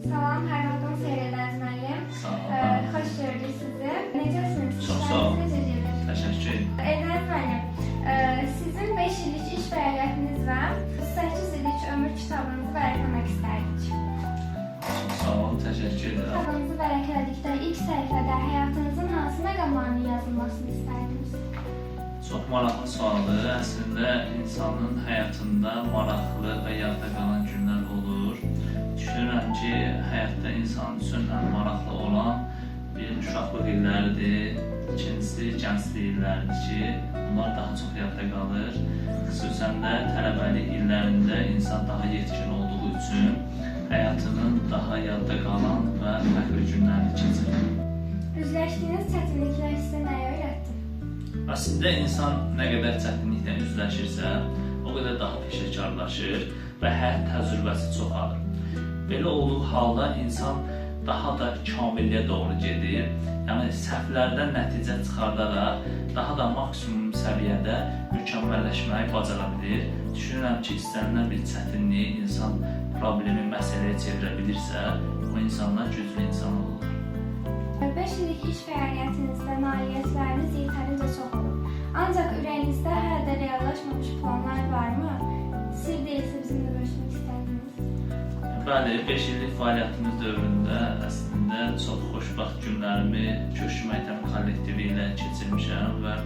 Salam, hər vaxtın seyredəniz müəllim. Sağ ol. Ə, xoş gördük sizi. Necəsiniz? Çox sağ ol. Necə gedir? Təşəkkür müəllim, sizin 5 illik iş fəaliyyətiniz və 8 illik ömür kitabınızı vərəqləmək istərdik. Çox sağ ol. Təşəkkür edirəm. Kitabınızı vərəqlədikdə ilk səhifədə həyatınızın hansı məqamlarının yazılmasını istərdiniz? Çox maraqlı sualdır. Əslində insanın həyatında maraqlı və yadda qalan günlər olur. Düşünürəm ki, həyatda insan üçün ən maraqlı olan bir uşaqlıq illəridir. İkincisi gənclik illəridir ki, bunlar daha çox yadda qalır. Xüsusən də tələbəlik illərində insan daha yetkin olduğu üçün həyatının daha yadda qalan və fərqli günlərini keçirir. Üzləşdiyiniz çətinliklər sizə nəyi öyrətdi? Əslində insan nə qədər çətinliklə üzləşirsə, o qədər daha peşəkarlaşır və həyat təcrübəsi çoxalır. Belə olduğu halda insan daha da kamilliyə doğru gedir. Yəni səhvlərdən nəticə çıxardaraq daha da maksimum səviyyədə mükəmməlləşməyi bacara bilir. Düşünürəm ki, istənilən bir çətinliyi insan problemi məsələyə çevirə bilirsə, o insanlar güclü insan olur. 5 illik iş fəaliyyətinizdə nailiyyətləriniz yetərincə çox olub. Ancaq ürəyinizdə hələ də reallaşmamış planlar varmı? Sir deyilsə bizimlə bölüşmək istərdiniz. Bəli, 5 illik fəaliyyətimiz dövründə əslində çox xoşbəxt günlərimi Köşk Məktəb kollektivi ilə keçirmişəm və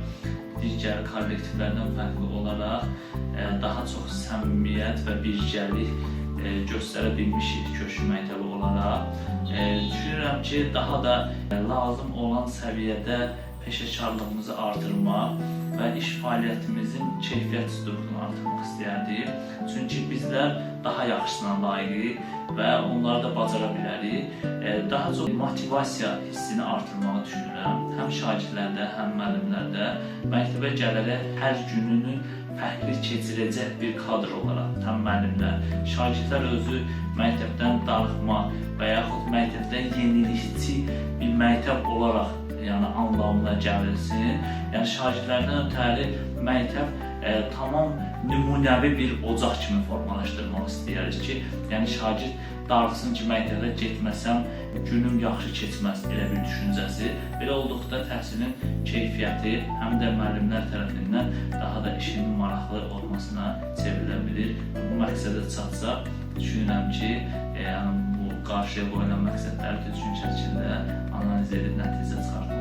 digər kollektivlərdən fərqli olaraq e, daha çox səmimiyyət və birgəlik e, göstərə bilmişik Köşk Məktəbi olaraq. E, düşünürəm ki, daha da lazım olan səviyyədə peşəkarlığımızı artırmaq və iş fəaliyyətimizin keyfiyyət strukturunu artırmaq istəyərdik. Çünki bizlər daha yaxşısına layiqik və onları da bacara bilərik. E, Daha çox motivasiya hissini artırmağı düşünürəm. Həm şagirdlərdə, həm müəllimlərdə məktəbə gələrək hər gününü fərqli keçirəcək bir kadr olaraq həm müəllimlər, şagirdlər özü məktəbdən darıxma və yaxud məktəbdən yenilikçi bir məktəb olaraq yəni anlamına gəlirsin. Yəni şagirdlərdən ötəri məktəb e, tamam nümunəvi bir ocaq kimi formalaşdırmaq istəyirik ki, yəni şagird darıxsın ki, məktəbə getməsəm günüm yaxşı keçməz elə bir düşüncəsi. Belə olduqda təhsilin keyfiyyəti həm də müəllimlər tərəfindən daha da işin maraqlı olmasına çevrilə bilir. Bu məqsədə çatsa, düşünürəm ki, e, yəni bu qarşıya qoyulan məqsədləri düzgün şəkildə analiz edib nəticə çıxartmaq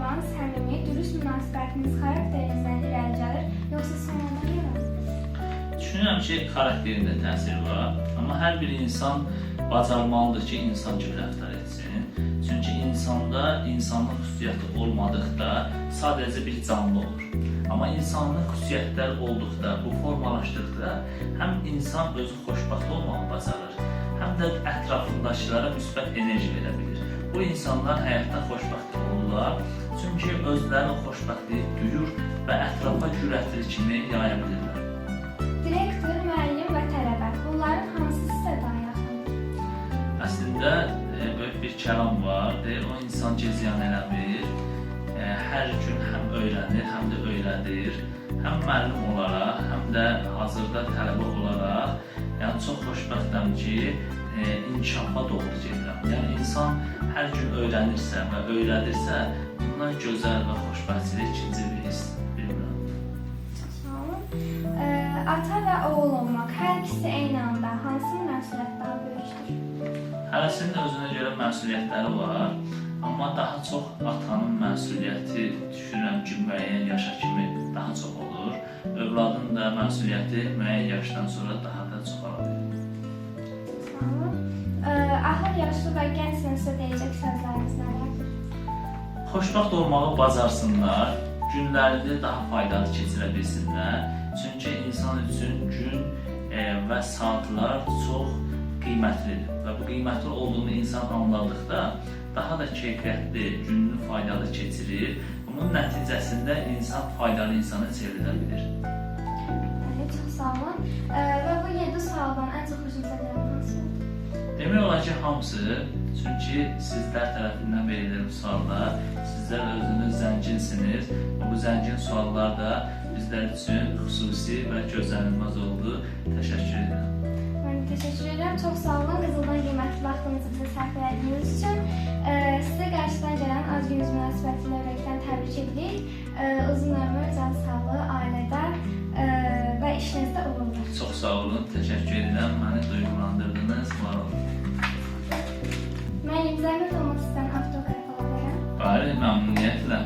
mehriban, səmimi, dürüst münasibətiniz xarakterinizdən irəli gəlir, yoxsa sonradan yaranır? Düşünürəm ki, xarakterində təsir var, amma hər bir insan bacarmalıdır ki, insan kimi rəftar etsin. Çünki insanda insanlıq xüsusiyyəti olmadıqda sadəcə bir canlı olur. Amma insanlıq xüsusiyyətlər olduqda, bu formalaşdıqda həm insan özü xoşbəxt olmağı bacarır, həm də ətrafındakılara müsbət enerji verə bilir. Bu insanlar həyatda xoşbəxt olurlar, çünki özləri o xoşbəxtliyi duyur və ətrafa cürətli kimi yaya bilirlər. Direktor, müəllim və tələbə, bunların hansı sizə daha yaxındır? Əslində e, böyük bir kəlam var. Deyir, o insan ki ziyan eləmir. E, hər gün həm öyrənir, həm də öyrədir. Həm müəllim olaraq, həm də hazırda tələbə olaraq, yəni çox xoşbəxtəm ki, e, inkişafa doğru gedirəm. Yəni insan hər gün öyrənirsə və öyrədirsə, bundan gözəl və xoşbəxtlik ikinci bir hiss bilmirəm. Ə, ata və oğul olmaq hər ikisi eyni anda hansı məsuliyyət daha böyükdür? Hərəsinin özünə görə məsuliyyətləri var, amma daha çox atanın məsuliyyəti düşünürəm ki, müəyyən yaşa kimi daha çox olur. Övladın da məsuliyyəti müəyyən yaşdan sonra daha da çoxalır. Sağ olun. Ə, ahır yaşlı və gənc sinifsə deyəcək sözləriniz nələrdir? Xoşbəxt olmağı bacarsınlar, günlərini daha faydalı keçirə bilsinlər. Çünki insan üçün gün e, və saatlar çox qiymətlidir və bu qiymətli olduğunu insan anladıqda daha da keyfiyyətli, gününü faydalı keçirir. Bunun nəticəsində insan faydalı insana çevrilə bilir çox ee, sağ olun. Bu 7 sualdan ən çox xoşunuza gələn hansıdır? Demək olar ki, hamısı. Çünki sizlər tərəfindən verilən suallar, sizlər özünüz zənginsiniz. Bu zəngin suallar da bizlər üçün xüsusi və gözlənilməz oldu. Təşəkkür edirəm. Mən təşəkkür edirəm. Çox sağ olun. Qızıldan qiymətli vaxtınızı bizə sərf etdiyiniz üçün. Sizə qarşıdan gələn az gününüz münasibətilə ürəkdən təbrik edirik. Ee, uzun ömür, can sağlığı. olun. Teşekkür ederim. Beni duygulandırdınız. Var olun. Mənim zəhmət olmasından avtoqraf alaram. Bari, məmnuniyyətlə.